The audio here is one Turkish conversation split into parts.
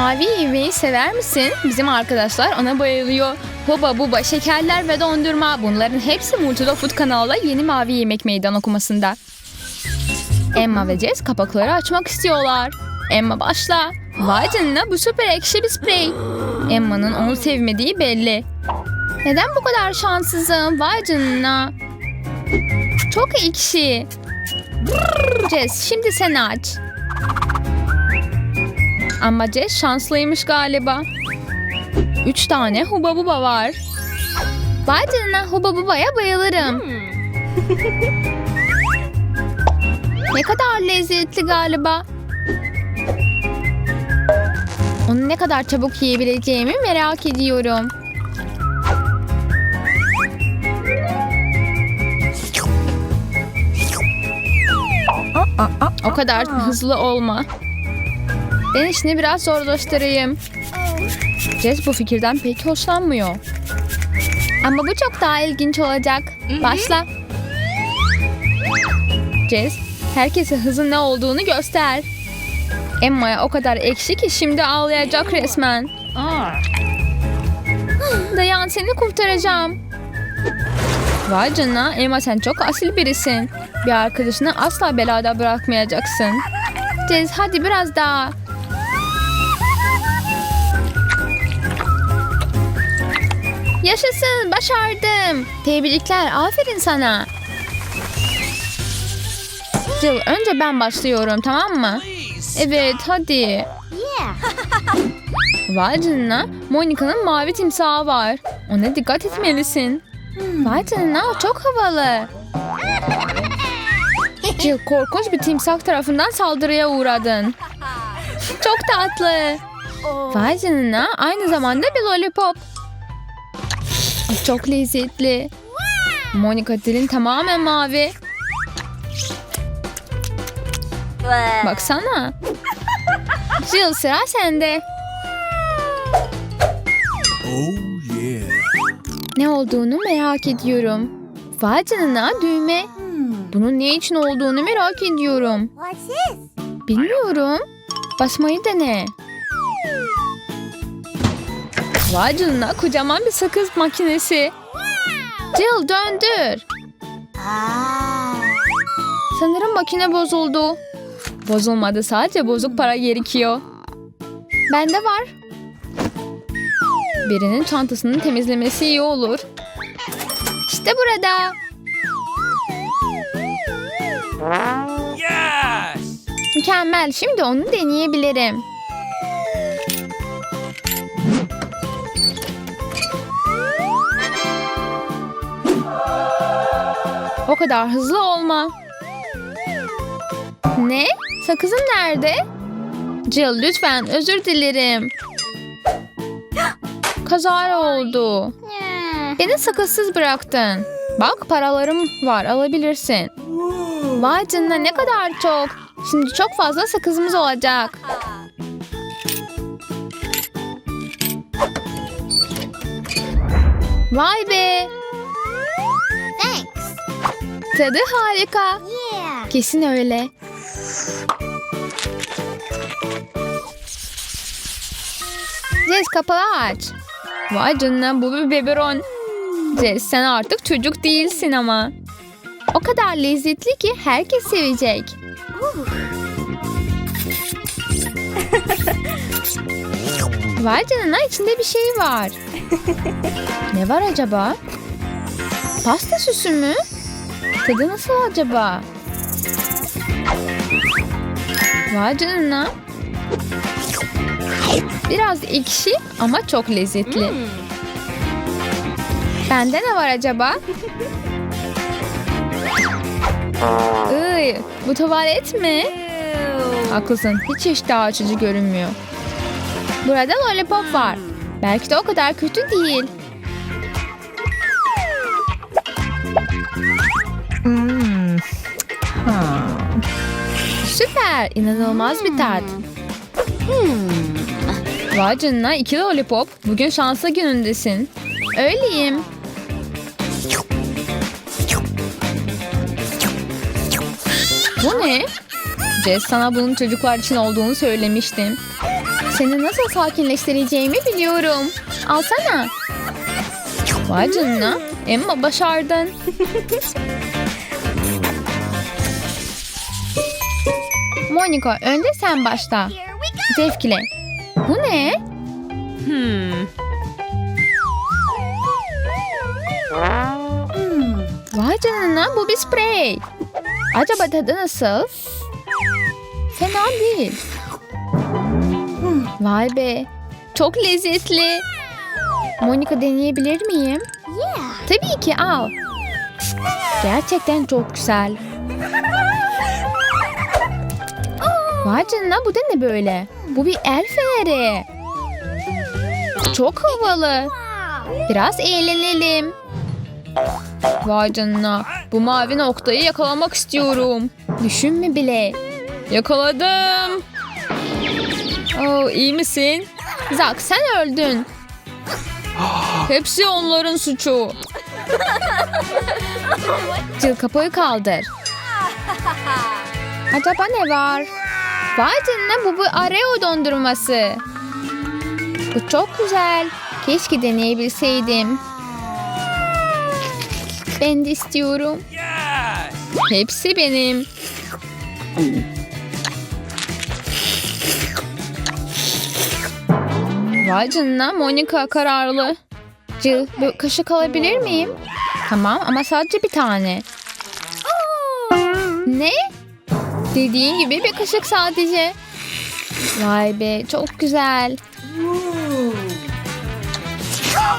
Mavi yemeği sever misin? Bizim arkadaşlar ona bayılıyor. Huba buba, şekerler ve dondurma. Bunların hepsi Multilo Food kanalda yeni mavi yemek meydan okumasında. Emma ve Jess kapakları açmak istiyorlar. Emma başla. Vay canına bu süper ekşi bir sprey. Emma'nın onu sevmediği belli. Neden bu kadar şanssızım? Vay canına. Çok ekşi. Jess şimdi sen aç. Ama Jess şanslıymış galiba. Üç tane huba buba var. Vay canına huba bubaya bayılırım. ne kadar lezzetli galiba. Onu ne kadar çabuk yiyebileceğimi merak ediyorum. O kadar hızlı olma. Ben işini biraz zorlaştırayım. Jess bu fikirden pek hoşlanmıyor. Ama bu çok daha ilginç olacak. Başla. Jess, herkese hızın ne olduğunu göster. Emma'ya o kadar ekşi ki şimdi ağlayacak resmen. Dayan seni kurtaracağım. Vay canına Emma sen çok asil birisin. Bir arkadaşını asla belada bırakmayacaksın. Jess hadi biraz daha. Yaşasın başardım. Tebrikler aferin sana. Jill önce ben başlıyorum tamam mı? Evet hadi. Vay canına Monica'nın mavi timsahı var. Ona dikkat etmelisin. Vay canına çok havalı. Jill korkunç bir timsah tarafından saldırıya uğradın. Çok tatlı. Vay canına aynı zamanda bir lollipop. Çok lezzetli. Monica dilin tamamen mavi. Baksana. Jill sıra sende. Oh yeah. Ne olduğunu merak ediyorum. Vay canına düğme. Bunun ne için olduğunu merak ediyorum. Bilmiyorum. Basmayı dene. Vay canına kocaman bir sakız makinesi. Jill döndür. Sanırım makine bozuldu. Bozulmadı sadece bozuk para gerekiyor. Bende var. Birinin çantasını temizlemesi iyi olur. İşte burada. Yes! Mükemmel. Şimdi onu deneyebilirim. O kadar hızlı olma. Ne? Sakızım nerede? Jill lütfen özür dilerim. Kazara oldu. Beni sakızsız bıraktın. Bak paralarım var alabilirsin. Vay canına ne kadar çok. Şimdi çok fazla sakızımız olacak. Vay be. Tadı harika. Yeah. Kesin öyle. Jess kapağı aç. Vay canına bu bir biberon. Jess sen artık çocuk değilsin ama. O kadar lezzetli ki herkes sevecek. Vay canına içinde bir şey var. ne var acaba? Pasta süsü mü? Tadı nasıl acaba? Vay canına. Biraz ekşi ama çok lezzetli. Bende ne var acaba? Iy, bu tuvalet mi? Haklısın. Hiç iştah açıcı görünmüyor. Burada lollipop var. Belki de o kadar kötü değil. Süper. İnanılmaz bir tat. Vay canına iki lollipop. Bugün şanslı günündesin. Öyleyim. Bu ne? Jess sana bunun çocuklar için olduğunu söylemiştim. Seni nasıl sakinleştireceğimi biliyorum. Alsana. Vay canına. Emma başardın. Monica önce sen başla. Zevkle. Bu ne? Vay canına bu bir sprey. Acaba tadı nasıl? Fena değil. Vay be. Çok lezzetli. Monica deneyebilir miyim? Yeah. Tabii ki al. Gerçekten çok güzel. Vay canına bu da ne böyle? Bu bir el feneri. Çok havalı. Biraz eğlenelim. Vay canına. Bu mavi noktayı yakalamak istiyorum. Düşünme bile. Yakaladım. Oh, iyi misin? Zak sen öldün. Hepsi onların suçu. Cıl kapıyı kaldır. Acaba ne var? Vay canına bu bir Areo dondurması. Bu çok güzel. Keşke deneyebilseydim. Ben de istiyorum. Hepsi benim. Vay canına Monica kararlı. Jill bir kaşık alabilir miyim? Tamam ama sadece bir tane. Ne? Dediğin gibi bir kaşık sadece. Vay be çok güzel.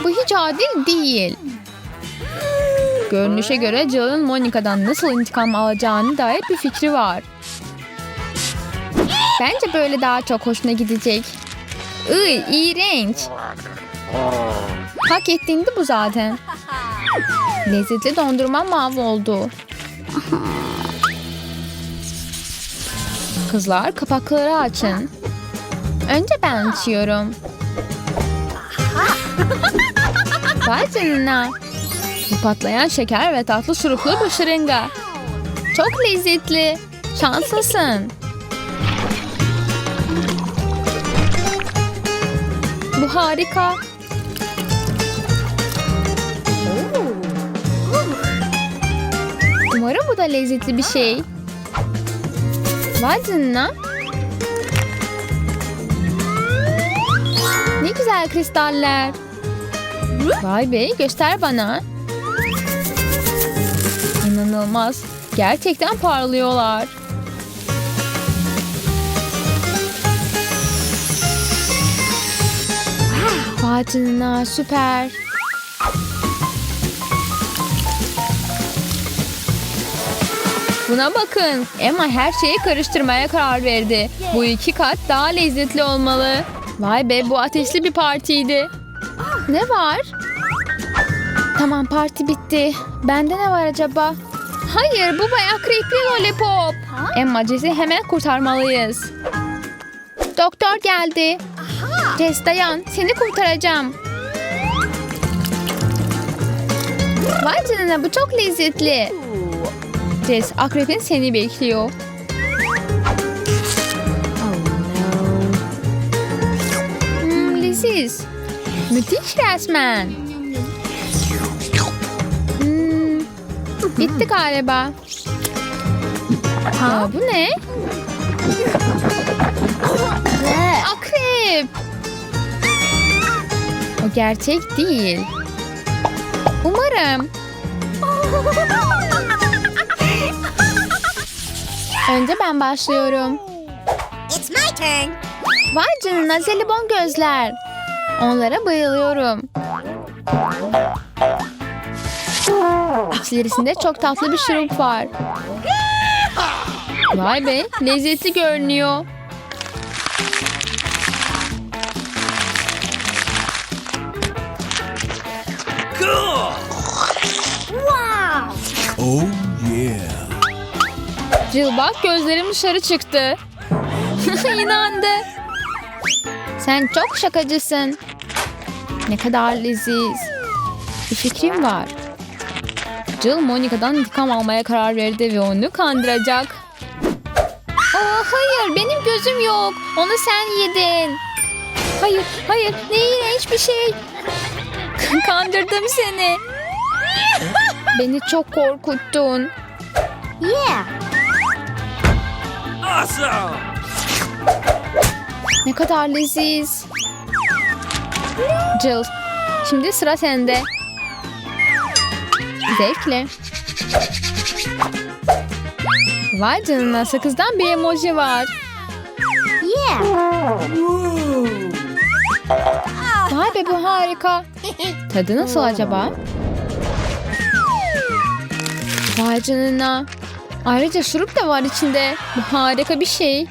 Bu hiç adil değil. Görünüşe göre Jill'ın Monica'dan nasıl intikam alacağını dair bir fikri var. Bence böyle daha çok hoşuna gidecek. Iy, iğrenç. Hak ettiğinde bu zaten. Lezzetli dondurma mahvoldu. Kızlar kapakları açın. Önce ben açıyorum. Vay canına. Bu patlayan şeker ve tatlı şuruplu bu şırınga. Çok lezzetli. Şanslısın. Bu harika. Umarım bu da lezzetli bir şey. Canına. Ne güzel kristaller. Vay be göster bana. İnanılmaz. Gerçekten parlıyorlar. Canına süper. Buna bakın. Emma her şeyi karıştırmaya karar verdi. Bu iki kat daha lezzetli olmalı. Vay be bu ateşli bir partiydi. Ne var? Tamam parti bitti. Bende ne var acaba? Hayır bu bayağı creepy lollipop. Emma Jess'i hemen kurtarmalıyız. Doktor geldi. Jess dayan seni kurtaracağım. Vay canına bu çok lezzetli. Jess akrepin seni bekliyor. Hmm, leziz. Müthiş resmen. Hmm, bitti galiba. Aa, bu ne? Akrep. O gerçek değil. Umarım. Önce ben başlıyorum. It's my turn. Vay canına zelibon gözler. Onlara bayılıyorum. İçerisinde çok tatlı bir şurup var. Vay be lezzetli görünüyor. Wow. Oh. Jill bak gözlerim dışarı çıktı. İnandı. Sen çok şakacısın. Ne kadar leziz. Bir fikrim var. Jill Monica'dan intikam almaya karar verdi ve onu kandıracak. Aa, hayır benim gözüm yok. Onu sen yedin. Hayır, hayır. Ne iğrenç bir şey. Kandırdım seni. Beni çok korkuttun. Yeah. Awesome! Ne kadar leziz. Jill, şimdi sıra sende. Zevkle. Vay canına sakızdan bir emoji var. Yeah. Vay be bu harika. Tadı nasıl acaba? Vay canına. Ayrıca şurup da var içinde. Bu harika bir şey.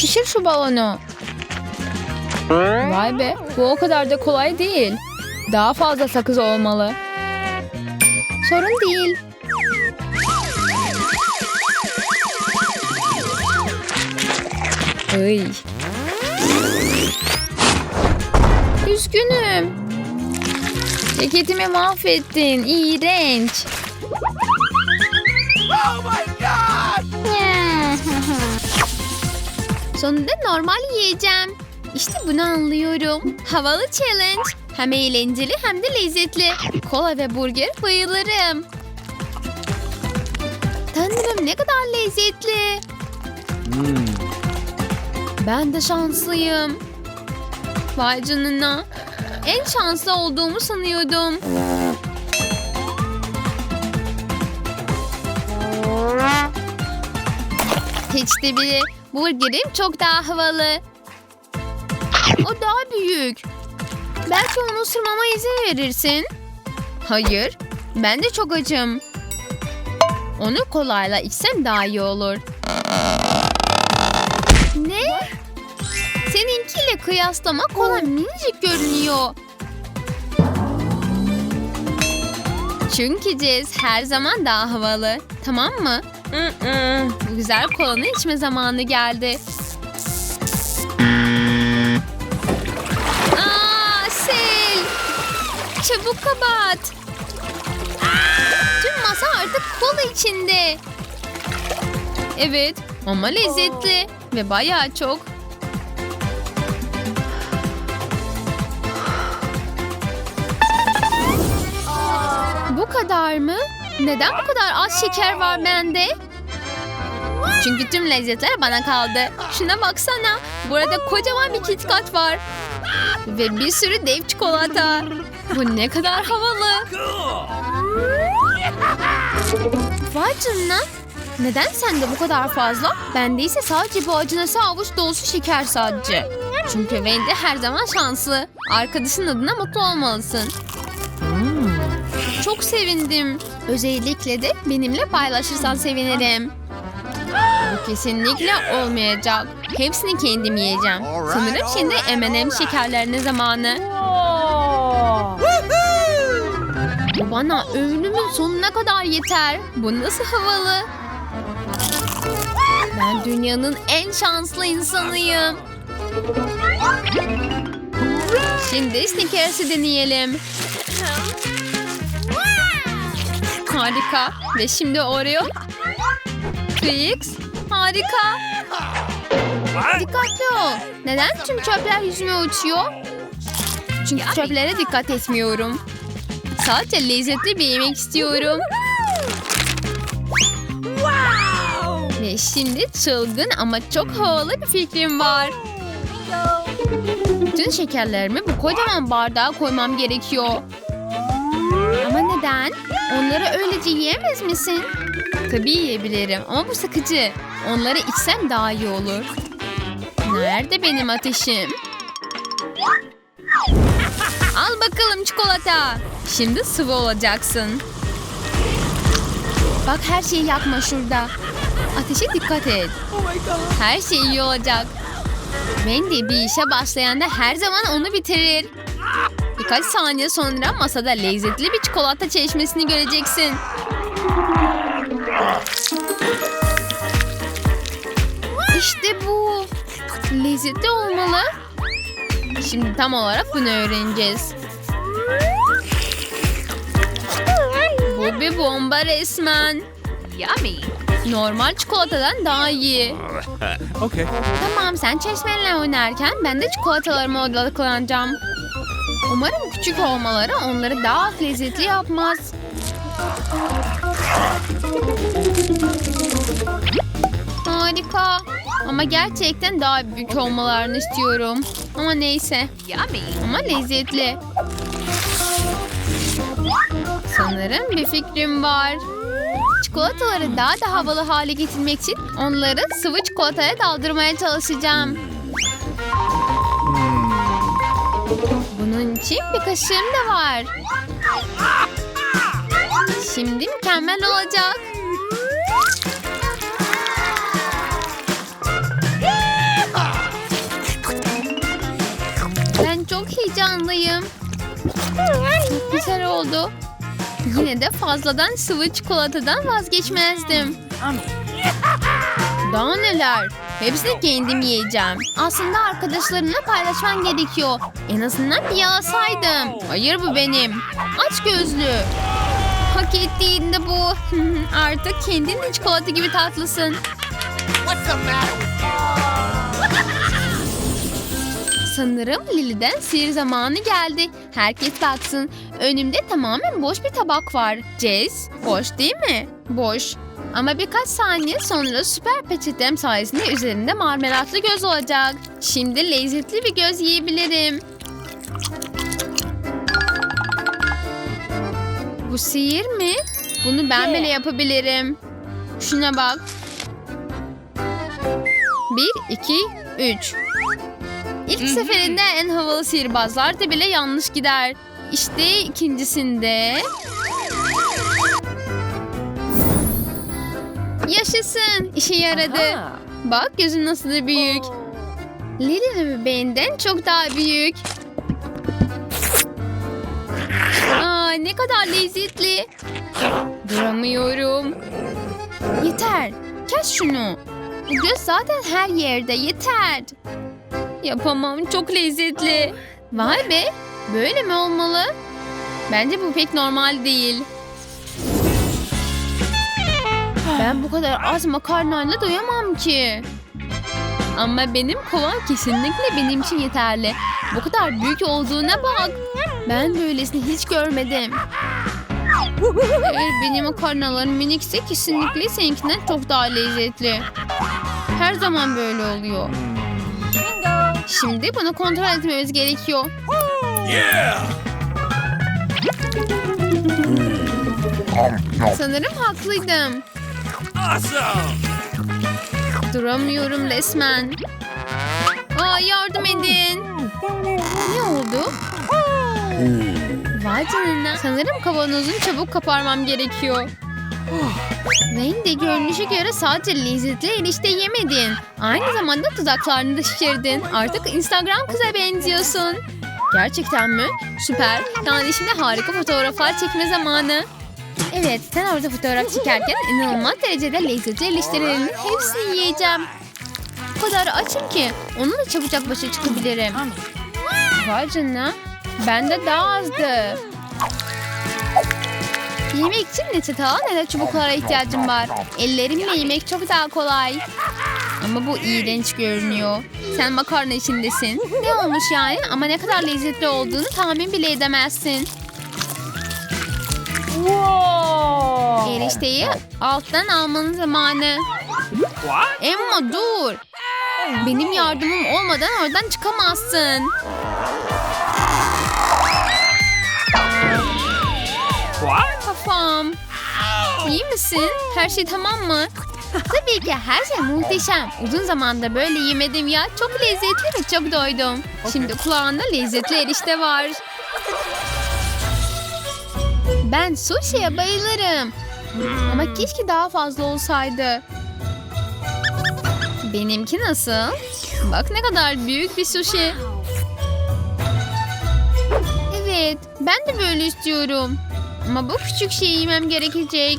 Şişir şu balonu. Vay be bu o kadar da kolay değil. Daha fazla sakız olmalı. Sorun değil. Ay. Üzgünüm. Ceketimi mahvettin. İğrenç. Sonunda normal yiyeceğim. İşte bunu anlıyorum. Havalı challenge. Hem eğlenceli hem de lezzetli. Kola ve burger bayılırım. Tanrım ne kadar lezzetli. Ben de şanslıyım. Vay canına. En şanslı olduğumu sanıyordum. Hiç de bile burgerim çok daha havalı. O daha büyük. Belki onu ısırmama izin verirsin. Hayır, ben de çok acım. Onu kolayla içsem daha iyi olur. Ne? Seninkiyle kıyaslama kola minicik görünüyor. Çünkü Cez her zaman daha havalı. Tamam mı? Bu güzel kolanı içme zamanı geldi. Aa, Sel! Çabuk kapat. Tüm masa artık kola içinde. Evet ama lezzetli ve bayağı çok. Bu kadar mı? Neden bu kadar az şeker var bende? Çünkü tüm lezzetler bana kaldı. Şuna baksana. Burada kocaman bir KitKat var. Ve bir sürü dev çikolata. Bu ne kadar havalı. Vay canına. Neden sende bu kadar fazla? Bende ise sadece bu acınası avuç dolusu şeker sadece. Çünkü Wendy her zaman şanslı. Arkadaşın adına mutlu olmalısın. Çok sevindim. Özellikle de benimle paylaşırsan sevinirim. Bu kesinlikle olmayacak. Hepsini kendim yiyeceğim. Sanırım şimdi M&M şekerlerinin zamanı. Bu bana ömrümün sonuna kadar yeter. Bu nasıl havalı? Ben dünyanın en şanslı insanıyım. Şimdi Snickers'ı deneyelim. Harika. Ve şimdi Oreo. Twix. Harika. Dikkatli ol. Neden tüm çöpler yüzüme uçuyor? Çünkü çöplere dikkat etmiyorum. Sadece lezzetli bir yemek istiyorum. Ve şimdi çılgın ama çok havalı bir fikrim var. Bütün şekerlerimi bu kocaman bardağa koymam gerekiyor. Ama neden? Onları öylece yiyemez misin? Tabii yiyebilirim ama bu sıkıcı. Onları içsem daha iyi olur. Nerede benim ateşim? Al bakalım çikolata. Şimdi sıvı olacaksın. Bak her şeyi yakma şurada. Ateşe dikkat et. Her şey iyi olacak. Wendy bir işe başlayanda her zaman onu bitirir. Birkaç saniye sonra masada lezzetli bir çikolata çeşmesini göreceksin. İşte bu. Lezzetli olmalı. Şimdi tam olarak bunu öğreneceğiz. Bu bir bomba resmen. Yummy. Normal çikolatadan daha iyi. Okay. Tamam sen çeşmeyle oynarken ben de çikolatalarıma odaklanacağım. Umarım küçük olmaları onları daha az lezzetli yapmaz. Harika. Ama gerçekten daha büyük olmalarını istiyorum. Ama neyse. Ama lezzetli. Sanırım bir fikrim var. Çikolataları daha da havalı hale getirmek için onları sıvı çikolataya daldırmaya çalışacağım. Bunun için bir kaşığım da var. Şimdi mükemmel olacak. Ben çok heyecanlıyım. Çok güzel oldu. Yine de fazladan sıvı çikolatadan vazgeçmezdim. Daha neler? Hepsini kendim yiyeceğim. Aslında arkadaşlarımla paylaşman gerekiyor. En azından bir yalasaydım. Hayır bu benim. Aç gözlü. Hak ettiğinde bu. Artık kendin de çikolata gibi tatlısın. Sanırım Lily'den sihir zamanı geldi. Herkes baksın. Önümde tamamen boş bir tabak var. Jess, boş değil mi? Boş. Ama birkaç saniye sonra süper peçetem sayesinde üzerinde marmelatlı göz olacak. Şimdi lezzetli bir göz yiyebilirim. Bu sihir mi? Bunu ben bile yapabilirim. Şuna bak. Bir, iki, üç. İlk seferinde en havalı sihirbazlar da bile yanlış gider. İşte ikincisinde... Yaşasın. işe yaradı. Bak gözün nasıl da büyük. Lily'nin bebeğinden çok daha büyük. Aa, ne kadar lezzetli. Duramıyorum. Yeter. Kes şunu. Bu göz zaten her yerde. Yeter. Yapamam. Çok lezzetli. Vay be. Böyle mi olmalı? Bence bu pek normal değil. Ben bu kadar az makarnayla doyamam ki. Ama benim kovam kesinlikle benim için yeterli. Bu kadar büyük olduğuna bak. Ben böylesini hiç görmedim. Eğer benim makarnalarım minikse kesinlikle seninkinden çok daha lezzetli. Her zaman böyle oluyor. Şimdi bunu kontrol etmemiz gerekiyor. Yeah. Sanırım haklıydım. Awesome. Duramıyorum resmen. Aa yardım edin. Ne oldu? Vay canına. Sanırım kavanozun çabuk kaparmam gerekiyor. Renk de görünüşe göre sadece lezzetli erişte yemedin. Aynı zamanda dudaklarını da şişirdin. Artık Instagram kıza benziyorsun. Gerçekten mi? Süper. Yani şimdi harika fotoğraflar çekme zamanı. Evet, sen orada fotoğraf çekerken inanılmaz derecede lezzetli eriştelerinin hepsini yiyeceğim. O kadar açım ki onunla çabucak başa çıkabilirim. Vay canına. Bende daha azdı. Yemek için ne çatala ne de çubuklara ihtiyacım var. Ellerimle yemek çok daha kolay. Ama bu iğrenç görünüyor. Sen makarna içindesin. Ne olmuş yani ama ne kadar lezzetli olduğunu tahmin bile edemezsin. Erişteyi alttan almanın zamanı. What? Emma dur. Benim yardımım olmadan oradan çıkamazsın. What? Kafam. İyi misin? Her şey tamam mı? Tabii ki her şey muhteşem. Uzun zamandır böyle yemedim ya. Çok lezzetli ve çok doydum. Şimdi kulağında lezzetli erişte var. Ben sushi'ye bayılırım. Ama keşke daha fazla olsaydı. Benimki nasıl? Bak ne kadar büyük bir sushi. Evet, ben de böyle istiyorum. Ama bu küçük şeyi yemem gerekecek.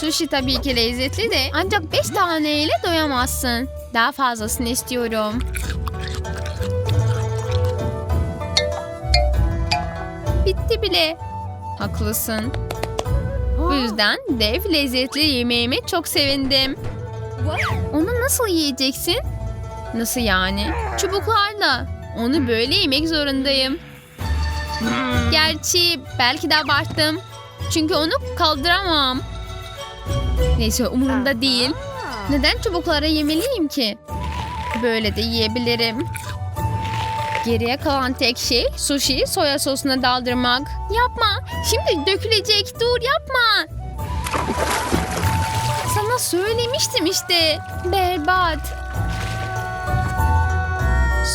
Sushi tabii ki lezzetli de ancak beş taneyle doyamazsın. Daha fazlasını istiyorum. Bitti bile. Haklısın. Bu yüzden dev lezzetli yemeğime çok sevindim. Onu nasıl yiyeceksin? Nasıl yani? Çubuklarla. Onu böyle yemek zorundayım. Gerçi belki de abarttım. Çünkü onu kaldıramam. Neyse umurumda değil. Neden çubuklara yemeliyim ki? Böyle de yiyebilirim. Geriye kalan tek şey sushi soya sosuna daldırmak. Yapma. Şimdi dökülecek. Dur yapma. Sana söylemiştim işte. Berbat.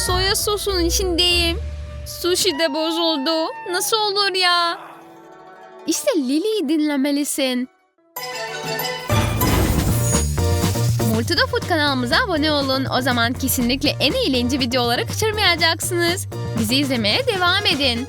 Soya sosun içindeyim. Sushi de bozuldu. Nasıl olur ya? İşte Lily'yi dinlemelisin. Multida Food kanalımıza abone olun. O zaman kesinlikle en eğlenceli videoları kaçırmayacaksınız. Bizi izlemeye devam edin.